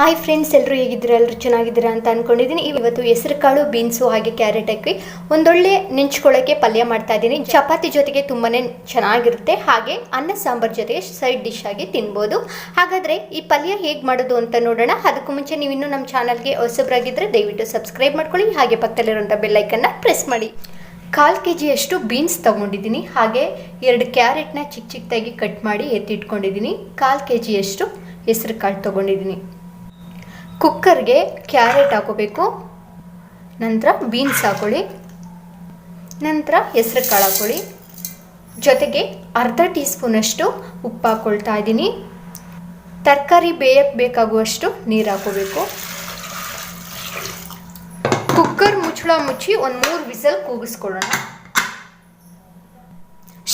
Hi friends ಎಲ್ಲರೂ ಹೇಗಿದ್ದೀರಾ? ಎಲ್ಲರೂ ಚೆನ್ನಾಗಿದ್ದೀರಾ ಅಂತ ಅನ್ಕೊಂಡಿದ್ದೀನಿ. ಇವತ್ತು ಹೆಸರು ಕಾಳು ಬೀನ್ಸು ಹಾಗೆ ಕ್ಯಾರೆಟ್ ಹಾಕಿ ಒಂದೊಳ್ಳೆ ನೆಂಚ್ಕೊಳ್ಳೋಕ್ಕೆ ಪಲ್ಯ ಮಾಡ್ತಾ ಇದ್ದೀನಿ. ಚಪಾತಿ ಜೊತೆಗೆ ತುಂಬಾ ಚೆನ್ನಾಗಿರುತ್ತೆ. ಹಾಗೆ ಅನ್ನ ಸಾಂಬಾರ್ ಜೊತೆಗೆ ಸೈಡ್ ಡಿಶ್ ಆಗಿ ತಿನ್ಬೋದು. ಹಾಗಾದರೆ ಈ ಪಲ್ಯ ಹೇಗೆ ಮಾಡೋದು ಅಂತ ನೋಡೋಣ. ಅದಕ್ಕೂ ಮುಂಚೆ ನೀವು ಇನ್ನೂ ನಮ್ಮ ಚಾನಲ್ಗೆ ಹೊಸಬ್ರಾಗಿದ್ದರೆ ದಯವಿಟ್ಟು ಸಬ್ಸ್ಕ್ರೈಬ್ ಮಾಡ್ಕೊಳ್ಳಿ. ಹಾಗೆ ಪಕ್ಕದಲ್ಲಿರುವಂಥ ಬೆಲ್ಲೈಕನ್ನ ಪ್ರೆಸ್ ಮಾಡಿ. ಕಾಲು ಕೆ ಜಿಯಷ್ಟು ಬೀನ್ಸ್ ತೊಗೊಂಡಿದ್ದೀನಿ. ಹಾಗೆ ಎರಡು ಕ್ಯಾರೆಟ್ನ ಚಿಕ್ಕ ಚಿಕ್ಕದಾಗಿ ಕಟ್ ಮಾಡಿ ಎತ್ತಿಟ್ಕೊಂಡಿದ್ದೀನಿ. ಕಾಲು ಕೆ ಜಿಯಷ್ಟು ಹೆಸರು ಕಾಳು ತೊಗೊಂಡಿದ್ದೀನಿ. ಕುಕ್ಕರ್ಗೆ ಕ್ಯಾರೆಟ್ ಹಾಕೋಬೇಕು. ನಂತರ ಬೀನ್ಸ್ ಹಾಕೊಳ್ಳಿ. ನಂತರ ಹೆಸರು ಕಾಳು ಹಾಕೊಳ್ಳಿ. ಜೊತೆಗೆ ಅರ್ಧ ಟೀ ಸ್ಪೂನಷ್ಟು ಉಪ್ಪು ಹಾಕ್ಕೊಳ್ತಾ ಇದ್ದೀನಿ. ತರಕಾರಿ ಬೇಯಕ್ಕೆ ಬೇಕಾಗುವಷ್ಟು ನೀರು ಹಾಕೋಬೇಕು. ಕುಕ್ಕರ್ ಮುಚ್ಚಳ ಮುಚ್ಚಿ ಒಂದು ಮೂರು ವಿಸಲ್ ಕೂಗಿಸ್ಕೊಳ್ಳೋಣ.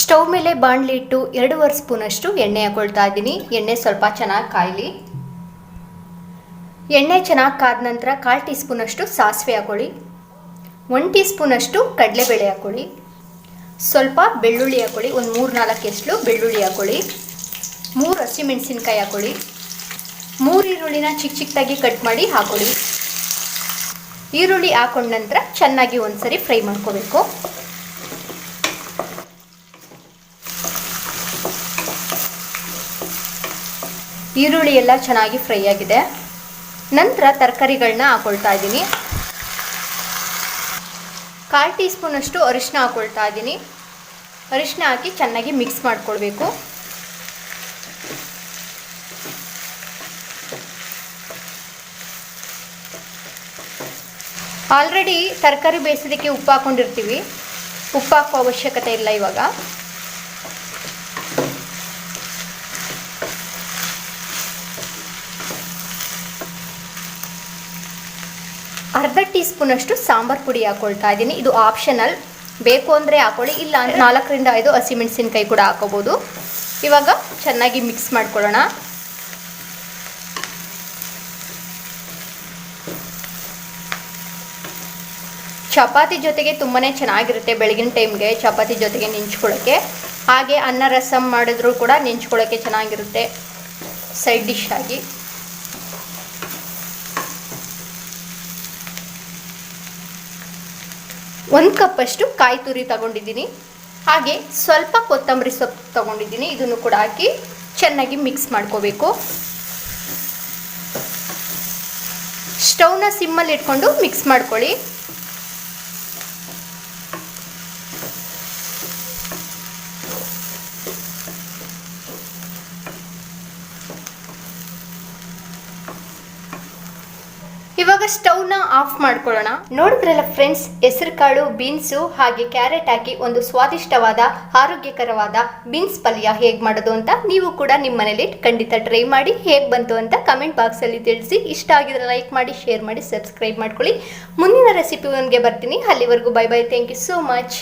ಸ್ಟವ್ ಮೇಲೆ ಬಾಣಲಿ ಇಟ್ಟು ಎರಡೂವರೆ ಸ್ಪೂನಷ್ಟು ಎಣ್ಣೆ ಹಾಕೊಳ್ತಾ ಇದ್ದೀನಿ. ಎಣ್ಣೆ ಸ್ವಲ್ಪ ಚೆನ್ನಾಗಿ ಕಾಯಲಿ. ಎಣ್ಣೆ ಚೆನ್ನಾಗಿ ಕಾದ ನಂತರ ಕಾಲು ಟೀ ಸ್ಪೂನಷ್ಟು ಸಾಸಿವೆ ಹಾಕೊಳ್ಳಿ. ಒನ್ ಟೀ ಸ್ಪೂನಷ್ಟು ಕಡಲೆಬೇಳೆ ಹಾಕೊಳ್ಳಿ. ಸ್ವಲ್ಪ ಬೆಳ್ಳುಳ್ಳಿ ಹಾಕೊಳ್ಳಿ. ಒಂದು ಮೂರು ನಾಲ್ಕು ಎಸ್ಲು ಬೆಳ್ಳುಳ್ಳಿ ಹಾಕೊಳ್ಳಿ. ಮೂರು ಹಸಿಮೆಣಸಿನ್ಕಾಯಿ ಹಾಕೊಳ್ಳಿ. ಮೂರು ಈರುಳ್ಳಿನ ಚಿಕ್ಕ ಚಿಕ್ಕದಾಗಿ ಕಟ್ ಮಾಡಿ ಹಾಕೊಳ್ಳಿ. ಈರುಳ್ಳಿ ಹಾಕೊಂಡ ನಂತರ ಚೆನ್ನಾಗಿ ಒಂದ್ಸರಿ ಫ್ರೈ ಮಾಡ್ಕೋಬೇಕು. ಈರುಳ್ಳಿ ಎಲ್ಲ ಚೆನ್ನಾಗಿ ಫ್ರೈ ಆಗಿದೆ. ನಂತರ ತರಕಾರಿಗಳನ್ನ ಹಾಕೊಳ್ತಾ ಇದ್ದೀನಿ. ಕಾಲು ಟೀ ಸ್ಪೂನಷ್ಟು ಅರಿಶಿನ ಹಾಕೊಳ್ತಾ ಇದ್ದೀನಿ. ಅರಿಶಿನ ಹಾಕಿ ಚೆನ್ನಾಗಿ ಮಿಕ್ಸ್ ಮಾಡ್ಕೊಳ್ಬೇಕು. ಆಲ್ರೆಡಿ ತರಕಾರಿ ಬೇಯಿಸೋದಕ್ಕೆ ಉಪ್ಪು ಹಾಕ್ಕೊಂಡಿರ್ತೀವಿ ಉಪ್ಪು ಹಾಕೋ ಅವಶ್ಯಕತೆ ಇಲ್ಲ ಇವಾಗ. ಅರ್ಧ ಟೀ ಸ್ಪೂನಷ್ಟು ಸಾಂಬಾರ್ ಪುಡಿ ಹಾಕೊಳ್ತಾ ಇದ್ದೀನಿ. ಇದು ಆಪ್ಷನಲ್ ಬೇಕು ಅಂದರೆ ಹಾಕೊಳ್ಳಿ, ಇಲ್ಲ ಅಂದರೆ ನಾಲ್ಕರಿಂದ ಐದು ಹಸಿಮೆಣಸಿನ್ಕಾಯಿ ಕೂಡ ಹಾಕೋಬೋದು. ಇವಾಗ ಚೆನ್ನಾಗಿ ಮಿಕ್ಸ್ ಮಾಡ್ಕೊಳ್ಳೋಣ. ಚಪಾತಿ ಜೊತೆಗೆ ತುಂಬಾ ಚೆನ್ನಾಗಿರುತ್ತೆ ಬೆಳಗಿನ ಟೈಮ್ಗೆ ಚಪಾತಿ ಜೊತೆಗೆ ನೆಂಚ್ಕೊಳ್ಳೋಕ್ಕೆ ಹಾಗೆ ಅನ್ನ ರಸಮ್ ಮಾಡಿದ್ರು ಕೂಡ ನೆಂಚ್ಕೊಳ್ಳೋಕ್ಕೆ ಚೆನ್ನಾಗಿರುತ್ತೆ. ಸೈಡ್ ಡಿಶ್ ಆಗಿ. ಒಂದು ಕಪ್ಪಷ್ಟು ಕಾಯಿ ತುರಿ ತಗೊಂಡಿದ್ದೀನಿ. ಹಾಗೆ ಸ್ವಲ್ಪ ಕೊತ್ತಂಬರಿ ಸೊಪ್ಪು ತಗೊಂಡಿದ್ದೀನಿ. ಇದನ್ನು ಕೂಡ ಹಾಕಿ ಚೆನ್ನಾಗಿ ಮಿಕ್ಸ್ ಮಾಡ್ಕೋಬೇಕು. ಸ್ಟವ್ನ ಸಿಮ್ಮಲ್ಲಿ ಇಟ್ಕೊಂಡು ಮಿಕ್ಸ್ ಮಾಡ್ಕೊಳ್ಳಿ. ಇವಾಗ ಸ್ಟವ್ನ ಆಫ್ ಮಾಡ್ಕೊಳ್ಳೋಣ. ನೋಡಿದ್ರಲ್ಲ ಫ್ರೆಂಡ್ಸ್ ಹೆಸರು ಕಾಳು ಬೀನ್ಸು ಹಾಗೆ ಕ್ಯಾರೆಟ್ ಹಾಕಿ ಒಂದು ಸ್ವಾದಿಷ್ಟವಾದ, ಆರೋಗ್ಯಕರವಾದ ಬೀನ್ಸ್ ಪಲ್ಯ ಹೇಗೆ ಮಾಡೋದು ಅಂತ ನೀವು ಕೂಡ ನಿಮ್ಮ ಮನೇಲಿ ಖಂಡಿತ ಟ್ರೈ ಮಾಡಿ ಹೇಗೆ ಬಂತು ಅಂತ ಕಮೆಂಟ್ ಬಾಕ್ಸಲ್ಲಿ ತಿಳಿಸಿ. ಇಷ್ಟ ಆಗಿದ್ರೆ ಲೈಕ್ ಮಾಡಿ ಶೇರ್ ಮಾಡಿ ಸಬ್ಸ್ಕ್ರೈಬ್ ಮಾಡ್ಕೊಳ್ಳಿ. ಮುಂದಿನ ರೆಸಿಪಿ ಒಂದಿಗೆ ಬರ್ತೀನಿ. ಅಲ್ಲಿವರೆಗೂ bye bye thank you so much